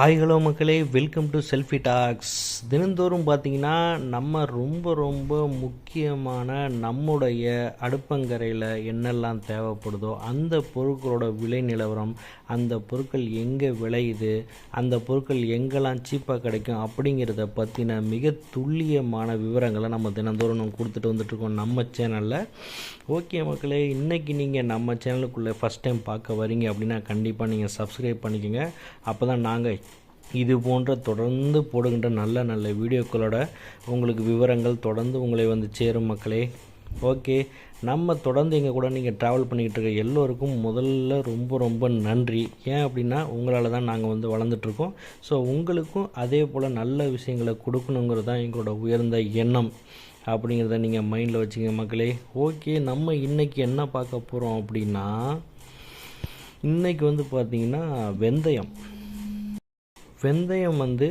Hi hello மக்களே. Welcome to selfie talks தினந்தோறும் பார்த்தீங்கன்னா நம்ம ரொம்ப ரொம்ப முக்கியமான நம்முடைய அடுப்பங்கரையில் என்னெல்லாம் தேவைப்படுதோ அந்த பொருட்களோட விலை நிலவரம் அந்த பொருட்கள் எங்கே விளையுது அந்த பொருட்கள் எங்கெல்லாம் சீப்பாக கிடைக்கும் அப்படிங்கிறத பற்றின மிக துல்லியமான விவரங்களை நம்ம தினந்தோறும் நம்ம கொடுத்துட்டு வந்துட்டுருக்கோம் நம்ம சேனலில் ஓகே மக்களே. இன்றைக்கி நீங்கள் நம்ம சேனலுக்குள்ளே ஃபஸ்ட் டைம் பார்க்க வரீங்க அப்படின்னா கண்டிப்பாக நீங்கள் சப்ஸ்கிரைப் பண்ணிக்கோங்க. அப்போ தான் நாங்கள் இது போன்ற தொடர்ந்து போடுகின்ற நல்ல நல்ல வீடியோக்களோட உங்களுக்கு விவரங்கள் தொடர்ந்து உங்களை வந்து சேரும் மக்களே. ஓகே. நம்ம தொடர்ந்து எங்கள் கூட நீங்கள் ட்ராவல் பண்ணிக்கிட்டு இருக்க எல்லோருக்கும் முதல்ல ரொம்ப ரொம்ப நன்றி. ஏன் அப்படின்னா உங்களால் தான் நாங்கள் வந்து வளர்ந்துட்டுருக்கோம். ஸோ உங்களுக்கும் அதே போல் நல்ல விஷயங்களை கொடுக்கணுங்கிறது தான் எங்களோட உயர்ந்த எண்ணம். அப்படிங்கிறத நீங்கள் மைண்டில் வச்சுங்க மக்களே. ஓகே. நம்ம இன்றைக்கி என்ன பார்க்க போகிறோம் அப்படின்னா இன்றைக்கி வந்து பார்த்திங்கன்னா வெந்தயம். வெந்தயம் வந்து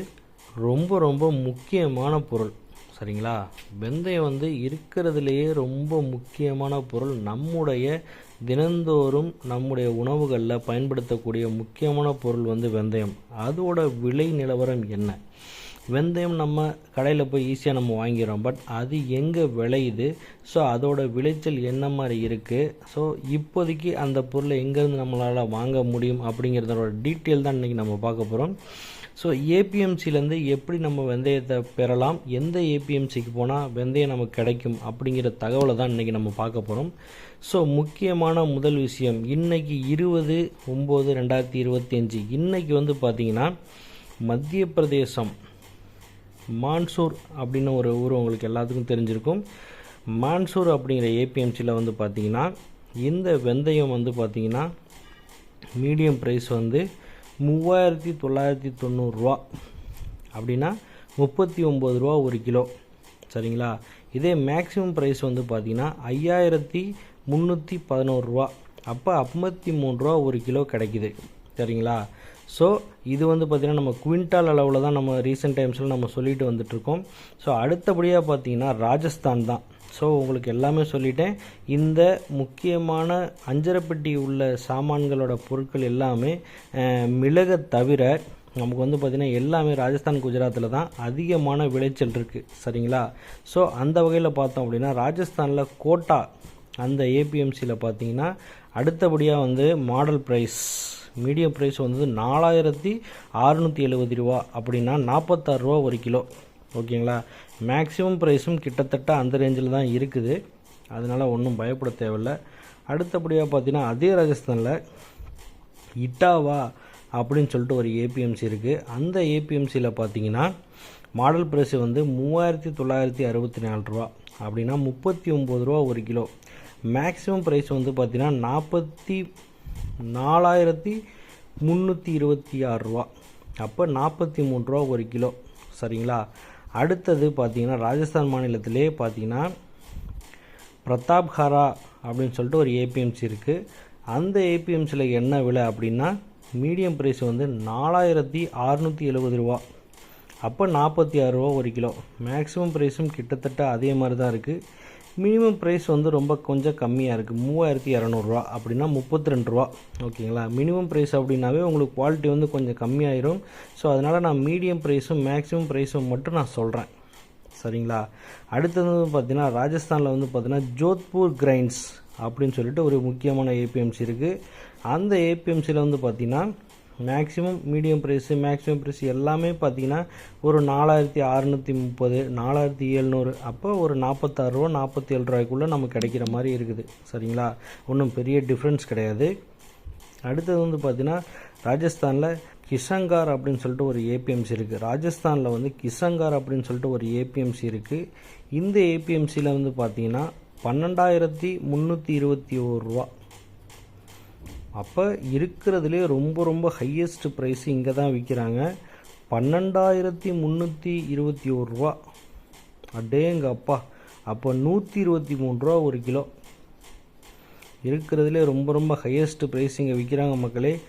ரொம்ப ரொம்ப முக்கியமான பொருள். சரிங்களா? வெந்தயம் வந்து இருக்கிறதுலையே ரொம்ப முக்கியமான பொருள். நம்முடைய தினந்தோறும் நம்முடைய உணவுகளில் பயன்படுத்தக்கூடிய முக்கியமான பொருள் வந்து வெந்தயம். அதோட விலை நிலவரம் என்ன? வெந்தயம் நம்ம கடையில் போய் ஈஸியாக நம்ம வாங்கிறோம் பட் அது எங்கே விளையுது? ஸோ அதோட விளைச்சல் என்ன மாதிரி இருக்குது ஸோ இப்போதைக்கு அந்த பொருளை எங்கேருந்து நம்மளால் வாங்க முடியும் அப்படிங்கிறதோட டீட்டெயில் தான் இன்றைக்கி நம்ம பார்க்க போகிறோம் ஸோ ஏபிஎம்சிலேருந்து எப்படி நம்ம வெந்தயத்தை பெறலாம்? எந்த ஏபிஎம்சிக்கு போனால் வெந்தயம் நமக்கு கிடைக்கும்? அப்படிங்கிற தகவலை தான் இன்றைக்கி நம்ம பார்க்க போகிறோம் ஸோ முக்கியமான முதல் விஷயம் இன்றைக்கி இருபது ஒம்பது ரெண்டாயிரத்தி இருபத்தி அஞ்சு. இன்றைக்கி வந்து பார்த்திங்கன்னா மத்திய பிரதேசம் மான்சூர் அப்படின்னு ஒரு ஊர் உங்களுக்கு எல்லாத்துக்கும் தெரிஞ்சிருக்கும். மான்சூர் அப்படிங்கிற ஏபிஎம்சியில் வந்து பார்த்திங்கன்னா இந்த வெந்தயம் வந்து பார்த்திங்கன்னா மீடியம் ப்ரைஸ் வந்து மூவாயிரத்தி தொள்ளாயிரத்தி தொண்ணூறுரூவா அப்படின்னா முப்பத்தி ஒம்பது ரூபா ஒரு கிலோ. சரிங்களா? இதே மேக்ஸிமம் ப்ரைஸ் வந்து பார்த்திங்கன்னா ஐயாயிரத்தி முந்நூற்றி பதினோருவா அப்போ ஐம்பத்தி மூணு ரூபா ஒரு கிலோ கிடைக்குது. சரிங்களா? ஸோ இது வந்து பார்த்திங்கன்னா நம்ம குவிண்டால் அளவில் தான் நம்ம ரீசெண்ட் டைம்ஸில் நம்ம சொல்லிட்டு வந்துட்ருக்கோம் ஸோ அடுத்தபடியாக பார்த்திங்கன்னா ராஜஸ்தான் தான். ஸோ உங்களுக்கு எல்லாமே சொல்லிட்டேன். இந்த முக்கியமான அஞ்சரைப்பெட்டி உள்ள சாமான்களோட பொருட்கள் எல்லாமே மிளகை தவிர நமக்கு வந்து பார்த்திங்கன்னா எல்லாமே ராஜஸ்தான் குஜராத்தில் தான் அதிகமான விளைச்சல் இருக்குது சரிங்களா? ஸோ அந்த வகையில் பார்த்தோம் அப்படின்னா ராஜஸ்தானில் கோட்டா அந்த ஏபிஎம்சியில் பார்த்தீங்கன்னா அடுத்தபடியாக வந்து மாடல் ப்ரைஸ் மீடியம் ப்ரைஸ் வந்து நாலாயிரத்தி அறுநூற்றி எழுபது ரூபா அப்படின்னா நாற்பத்தாறு ரூபா ஒரு கிலோ. ஓகேங்களா? மேக்ஸிமம் ப்ரைஸும் கிட்டத்தட்ட அந்த ரேஞ்சில் தான் இருக்குது. அதனால் ஒன்றும் பயப்பட தேவையில்லை. அடுத்தபடியாக பார்த்தீங்கன்னா அதே ராஜஸ்தானில் இட்டாவா அப்படின்னு சொல்லிட்டு ஒரு ஏபிஎம்சி இருக்குது அந்த ஏபிஎம்சியில் பார்த்தீங்கன்னா மாடல் ப்ரைஸ் வந்து மூவாயிரத்தி தொள்ளாயிரத்தி அறுபத்தி நாலு ரூபா. அப்படின்னா முப்பத்தி ஒம்பது ரூபா ஒரு கிலோ. மேக்ஸிமம் ப்ரைஸ் வந்து பார்த்திங்கன்னா நாற்பத்தி நாலாயிரத்தி முந்நூற்றி இருபத்தி ஆறு ரூபா. அப்போ நாற்பத்தி மூணு ரூபா ஒரு கிலோ. சரிங்களா? அடுத்தது பார்த்திங்கன்னா ராஜஸ்தான் மாநிலத்திலே பார்த்திங்கன்னா பிரதாப்ஹாரா அப்படின்னு சொல்லிட்டு ஒரு ஏபிஎம்சி இருக்குது அந்த ஏபிஎம்சியில் என்ன விலை அப்படின்னா மீடியம் ப்ரைஸ் வந்து நாலாயிரத்தி அறுநூற்றி எழுபது ரூபா. அப்போ நாற்பத்தி ஆறு ரூபா ஒரு கிலோ. மேக்ஸிமம் ப்ரைஸும் கிட்டத்தட்ட அதே மாதிரி தான் இருக்குது மினிமம் ப்ரைஸ் வந்து ரொம்ப கொஞ்சம் கம்மியாக இருக்குது மூவாயிரத்தி இரநூறுவா அப்படின்னா முப்பத்தி ரெண்டு ரூபா ஓகேங்களா? மினிமம் ப்ரைஸ் அப்படின்னாவே உங்களுக்கு குவாலிட்டி வந்து கொஞ்சம் கம்மியாயிரும். ஸோ அதனால் நான் மீடியம் ப்ரைஸும் மேக்ஸிமம் ப்ரைஸும் மட்டும் நான் சொல்கிறேன் சரிங்களா? அடுத்தது வந்து பார்த்திங்கன்னா ராஜஸ்தானில் வந்து பார்த்திங்கன்னா ஜோத்பூர் கிரைன்ஸ் அப்படின்னு சொல்லிட்டு ஒரு முக்கியமான ஏபிஎம்சி இருக்குது அந்த ஏபிஎம்சியில் வந்து பார்த்திங்கன்னா maximum medium price maximum price எல்லாமே பார்த்திங்கன்னா ஒரு நாலாயிரத்தி அறநூற்றி முப்பது நாலாயிரத்தி எழுநூறு அப்போ ஒரு நாற்பத்தாறு ரூபா நாற்பத்தி ஏழு ரூபாய்க்குள்ளே நமக்கு கிடைக்கிற மாதிரி இருக்குது. சரிங்களா? ஒன்றும் பெரிய டிஃப்ரென்ஸ் கிடையாது. அடுத்தது வந்து பார்த்திங்கன்னா ராஜஸ்தானில் கிஷங்கார் அப்படின்னு சொல்லிட்டு ஒரு ஏபிஎம்சி இருக்குது ராஜஸ்தானில் வந்து கிஷங்கார் அப்படின்னு சொல்லிட்டு ஒரு ஏபிஎம்சி இருக்குது இந்த ஏபிஎம்சியில் வந்து பார்த்திங்கன்னா பன்னெண்டாயிரத்தி முந்நூற்றி இருபத்தி ஒரு ரூபா. அப்போ இருக்கிறதுலே ரொம்ப ரொம்ப ஹையஸ்ட் ப்ரைஸ் இங்கே தான் விற்கிறாங்க பன்னெண்டாயிரத்தி முந்நூற்றி இருபத்தி ஒரு ரூபா. அடேங்க அப்பா. அப்போ நூற்றி இருபத்தி மூணு ரூபா ஒரு கிலோ. இருக்கிறதுலே ரொம்ப ரொம்ப ஹையஸ்ட் ப்ரைஸ் இங்கே விற்கிறாங்க மக்களே.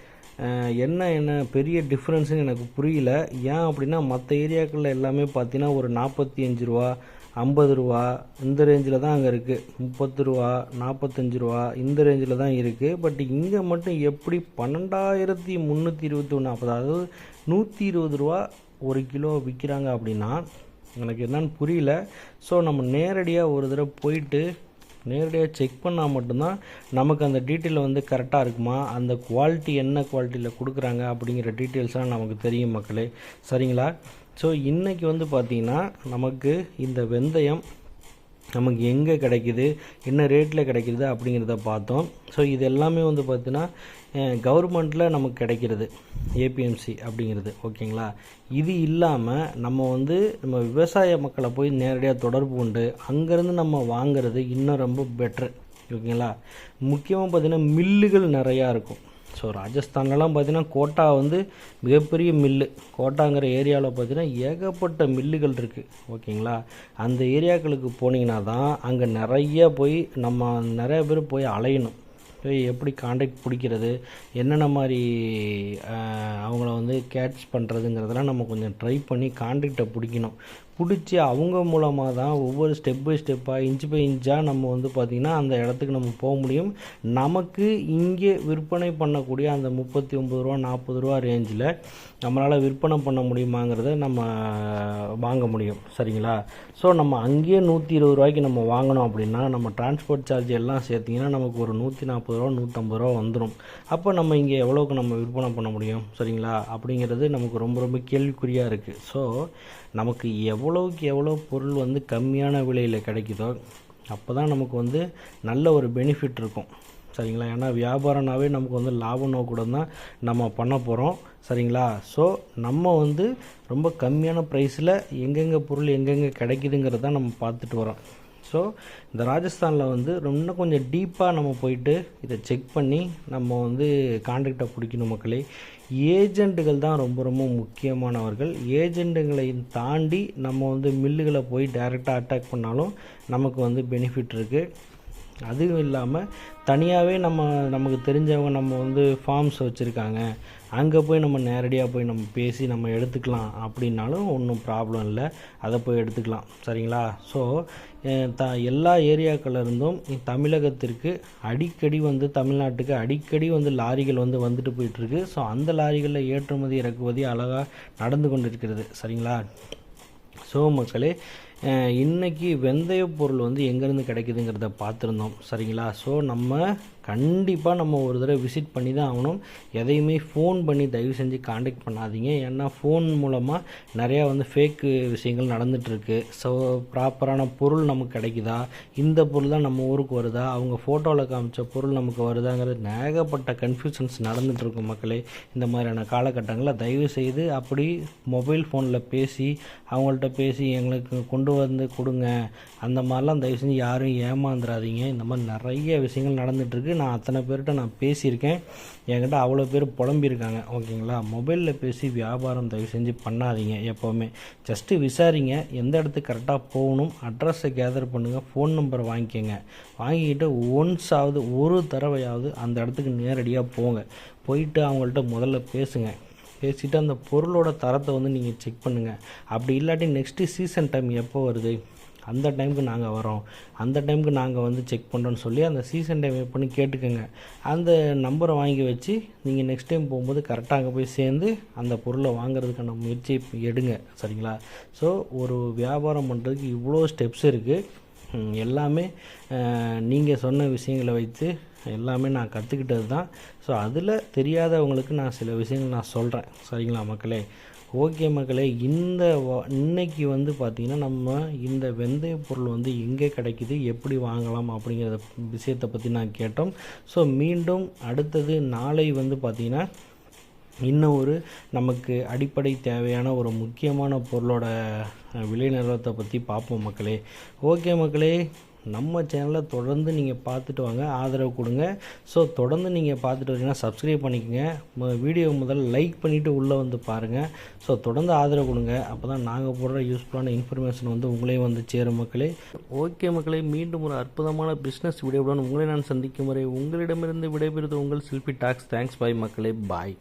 என்ன என்ன பெரிய டிஃப்ரென்ஸுன்னு எனக்கு புரியல. ஏன் அப்படின்னா மற்ற ஏரியாக்களில் எல்லாமே பார்த்தீங்கன்னா ஒரு நாற்பத்தி அஞ்சு ரூபா ஐம்பது ரூபா இந்த ரேஞ்சில் தான் அங்கே இருக்குது முப்பத்து ரூபா நாற்பத்தஞ்சு ரூபா இந்த ரேஞ்சில் தான் இருக்குது பட் இங்கே மட்டும் எப்படி பன்னெண்டாயிரத்தி முந்நூற்றி இருபத்தி ஒன்று அதாவது நூற்றி இருபது ரூபா ஒரு கிலோ விற்கிறாங்க அப்படின்னா எனக்கு என்னன்னு புரியல. ஸோ நம்ம நேரடியாக ஒரு தடவை போயிட்டு நேரடியாக செக் பண்ணால் மட்டும்தான் நமக்கு அந்த டீட்டெயில் வந்து கரெக்டாக இருக்குமா? அந்த குவாலிட்டி என்ன குவாலிட்டியில் கொடுக்குறாங்க அப்படிங்கிற டீட்டெயில்ஸ்லாம் நமக்கு தெரியும் மக்களே. சரிங்களா? ஸோ இன்றைக்கி வந்து பார்த்திங்கன்னா நமக்கு இந்த வெந்தயம் நமக்கு எங்கே கிடைக்குது என்ன ரேட்டில் கிடைக்கிறது அப்படிங்கிறத பார்த்தோம். ஸோ இது எல்லாமே வந்து பார்த்தீங்கன்னா கவர்மெண்ட்டில் நமக்கு கிடைக்கிறது ஏபிஎம்சி அப்படிங்கிறது ஓகேங்களா? இது இல்லாமல் நம்ம வந்து நம்ம விவசாய மக்களை போய் நேரடியாக தொடர்பு கொண்டு அங்கேருந்து நம்ம வாங்குறது இன்னும் ரொம்ப பெட்ரு ஓகேங்களா? முக்கியமாக பார்த்திங்கன்னா மில்லுகள் நிறையா இருக்கும். ஸோ ராஜஸ்தான்லலாம் பார்த்தீங்கன்னா கோட்டா வந்து மிகப்பெரிய மில்லு. கோட்டாங்கிற ஏரியாவில் பார்த்தீங்கன்னா ஏகப்பட்ட மில்லுகள் இருக்குது ஓகேங்களா? அந்த ஏரியாக்களுக்கு போனீங்கன்னா தான் அங்கே நிறைய போய் நம்ம நிறைய பேர் போய் அலையணும். போய் எப்படி காண்டாக்ட் பிடிக்கிறது என்னென்ன மாதிரி அவங்கள வந்து கேட்ச் பண்ணுறதுங்கிறதெல்லாம் நம்ம கொஞ்சம் ட்ரை பண்ணி காண்டாக்டை பிடிக்கணும். பிடிச்சி அவங்க மூலமாக தான் ஒவ்வொரு ஸ்டெப் பை ஸ்டெப்பாக இன்ச் பை இன்ச்சாக நம்ம வந்து பார்த்திங்கன்னா அந்த இடத்துக்கு நம்ம போக முடியும். நமக்கு இங்கே விற்பனை பண்ணக்கூடிய அந்த முப்பத்தி ஒம்பது ரூபா நாற்பது ரூபா ரேஞ்சில் நம்மளால் விற்பனை பண்ண முடியுமாங்கிறத நம்ம வாங்க முடியும். சரிங்களா? ஸோ நம்ம அங்கேயே நூற்றி இருபது ரூபாய்க்கு நம்ம வாங்கினோம் அப்படின்னா நம்ம டிரான்ஸ்போர்ட் சார்ஜ் எல்லாம் சேர்த்திங்கன்னா நமக்கு ஒரு நூற்றி நாற்பது ரூபா நூற்றம்பது ரூபா வந்துடும் அப்போ நம்ம இங்கே எவ்வளோக்கு நம்ம விற்பனை பண்ண முடியும்? சரிங்களா? அப்படிங்கிறது நமக்கு ரொம்ப ரொம்ப கேள்விக்குறியாக இருக்குது ஸோ நமக்கு எவ்வளோக்கு எவ்வளோ பொருள் வந்து கம்மியான விலையில் கிடைக்குதோ அப்போ தான் நமக்கு வந்து நல்ல ஒரு பெனிஃபிட் இருக்கும். சரிங்களா? ஏன்னா வியாபாரம்னாவே நமக்கு வந்து லாப நோக்குடன் தான் நம்ம பண்ண போகிறோம் சரிங்களா? ஸோ நம்ம வந்து ரொம்ப கம்மியான ப்ரைஸில் எங்கெங்கே பொருள் எங்கெங்கே கிடைக்குதுங்கிறத நம்ம பார்த்துட்டு வரோம். ஸோ இந்த ராஜஸ்தானில் வந்து இன்னும் கொஞ்சம் டீப்பாக நம்ம போயிட்டு இதை செக் பண்ணி நம்ம வந்து கான்ட்ராக்டை பிடிக்கணும் மக்களே. ஏஜெண்ட்டுகள் தான் ரொம்ப ரொம்ப முக்கியமானவர்கள். ஏஜெண்ட்டுகளை தாண்டி நம்ம வந்து மில்லுகளை போய் டைரெக்டாக அட்டாக் பண்ணாலும் நமக்கு வந்து பெனிஃபிட் இருக்குது அதுவும் இல்லாமல் தனியாகவே நம்ம நமக்கு தெரிஞ்சவங்க நம்ம வந்து ஃபார்ம்ஸ் வச்சுருக்காங்க. அங்கே போய் நம்ம நேரடியாக போய் நம்ம பேசி நம்ம எடுத்துக்கலாம் அப்படின்னாலும் ஒன்றும் ப்ராப்ளம் இல்லை. அதை போய் எடுத்துக்கலாம். சரிங்களா? ஸோ த எல்லா ஏரியாக்கள்லேருந்தும் தமிழகத்திற்கு அடிக்கடி வந்து தமிழ்நாட்டுக்கு அடிக்கடி வந்து லாரிகள் வந்து வந்துட்டு போயிட்டுருக்கு. ஸோ அந்த லாரிகளில் ஏற்றுமதி இறக்குமதி அழகாக நடந்து கொண்டிருக்கிறது. சரிங்களா? ஸோ மக்களே இன்றைக்கி வெந்தய பொருள் வந்து எங்கேருந்து கிடைக்குதுங்கிறத பார்த்துருந்தோம். சரிங்களா? ஸோ நம்ம கண்டிப்பாக நம்ம ஒரு தடவை விசிட் பண்ணி தான் ஆகணும். எதையுமே ஃபோன் பண்ணி தயவு செஞ்சு காண்டாக்ட் பண்ணாதீங்க. ஏன்னா ஃபோன் மூலமாக நிறையா வந்து ஃபேக்கு விஷயங்கள் நடந்துகிட்ருக்கு ஸோ ப்ராப்பரான பொருள் நமக்கு கிடைக்குதா? இந்த பொருள் தான் நம்ம ஊருக்கு வருதா? அவங்க ஃபோட்டோவில் காமிச்ச பொருள் நமக்கு வருதாங்கிறது ஏகப்பட்ட கன்ஃபியூஷன்ஸ் நடந்துகிட்ருக்கும் மக்களே. இந்த மாதிரியான காலகட்டங்களில் தயவு செய்து அப்படி மொபைல் ஃபோனில் பேசி அவங்கள்ட்ட பேசி எங்களுக்கு கொண்டு வந்து கொடுங்க. அந்த மாதிரிலாம் தயவு செஞ்சு யாரும் ஏமாந்துடாதீங்க இந்த மாதிரி நிறைய விஷயங்கள் நடந்துகிட்ருக்கு நான் அத்தனை பேர்கிட்ட நான் பேசியிருக்கேன். என்கிட்ட அவ்வளோ பேர் புலம்பியிருக்காங்க. ஓகேங்களா? மொபைலில் பேசி வியாபாரம் தயவு செஞ்சு பண்ணாதீங்க எப்போவுமே. ஜஸ்ட்டு விசாரிங்க எந்த இடத்துக்கு கரெக்டாக போகணும் அட்ரஸை கேதர் பண்ணுங்கள் ஃபோன் நம்பர் வாங்கிக்கோங்க. வாங்கிக்கிட்டு ஒன்ஸாவது ஒரு தடவையாவது அந்த இடத்துக்கு நேரடியாக போங்க. போயிட்டு அவங்கள்ட்ட முதல்ல பேசுங்க. பேசிவிட்டு அந்த பொருளோட தரத்தை வந்து நீங்கள் செக் பண்ணுங்கள் அப்படி இல்லாட்டி நெக்ஸ்ட்டு சீசன் டைம் எப்போ வருது? அந்த டைமுக்கு நாங்கள் வரோம் அந்த டைமுக்கு நாங்கள் வந்து செக் பண்ணுறோன்னு சொல்லி அந்த சீசன் டைம் எப்படின்னு கேட்டுக்கோங்க. அந்த நம்பரை வாங்கி வச்சு நீங்கள் நெக்ஸ்ட் டைம் போகும்போது கரெக்டாக அங்கே போய் சேர்ந்து அந்த பொருளை வாங்குறதுக்கான முயற்சி எடுங்க. சரிங்களா? ஸோ ஒரு வியாபாரம் பண்ணுறதுக்கு இவ்வளோ ஸ்டெப்ஸ் இருக்குது எல்லாமே நீங்கள் சொன்ன விஷயங்களை வைத்து எல்லாமே நான் கற்றுக்கிட்டது தான் ஸோ அதில் தெரியாதவங்களுக்கு நான் சில விஷயங்கள் நான் சொல்கிறேன் சரிங்களா மக்களே? ஓகே மக்களே இந்த இன்னைக்கு வந்து பார்த்திங்கன்னா நம்ம இந்த வெந்தய பொருள் வந்து எங்கே கிடைக்குது எப்படி வாங்கலாம் அப்படிங்கிற விஷயத்தை பற்றி நான் கேட்டோம். ஸோ மீண்டும் அடுத்தது நாளை வந்து பார்த்திங்கன்னா இன்னும் ஒரு நமக்கு அடிப்படை தேவையான ஒரு முக்கியமான பொருளோட விலை நிலவரத்தை பற்றி பார்ப்போம் மக்களே. ஓகே மக்களே நம்ம சேனலை தொடர்ந்து நீங்கள் பார்த்துட்டு வாங்க. ஆதரவு கொடுங்க. ஸோ தொடர்ந்து நீங்கள் பார்த்துட்டு வரீங்கன்னா சப்ஸ்கிரைப் பண்ணிக்கோங்க. வீடியோ முதல்ல லைக் பண்ணிவிட்டு உள்ளே வந்து பாருங்கள் ஸோ தொடர்ந்து ஆதரவு கொடுங்க. அப்போ தான் நாங்கள் போடுற யூஸ்ஃபுல்லான இன்ஃபர்மேஷன் வந்து உங்களையும் வந்து சேரும் மக்களே. ஓகே மக்களே மீண்டும் ஒரு அற்புதமான பிஸ்னஸ் வீடியோவுடன் உங்களை நான் சந்திக்கும் வரை உங்களிடமிருந்து விடைபெறுவது உங்கள் சில்பி டாக்ஸ். தேங்க்ஸ் பாய் மக்களே. பாய்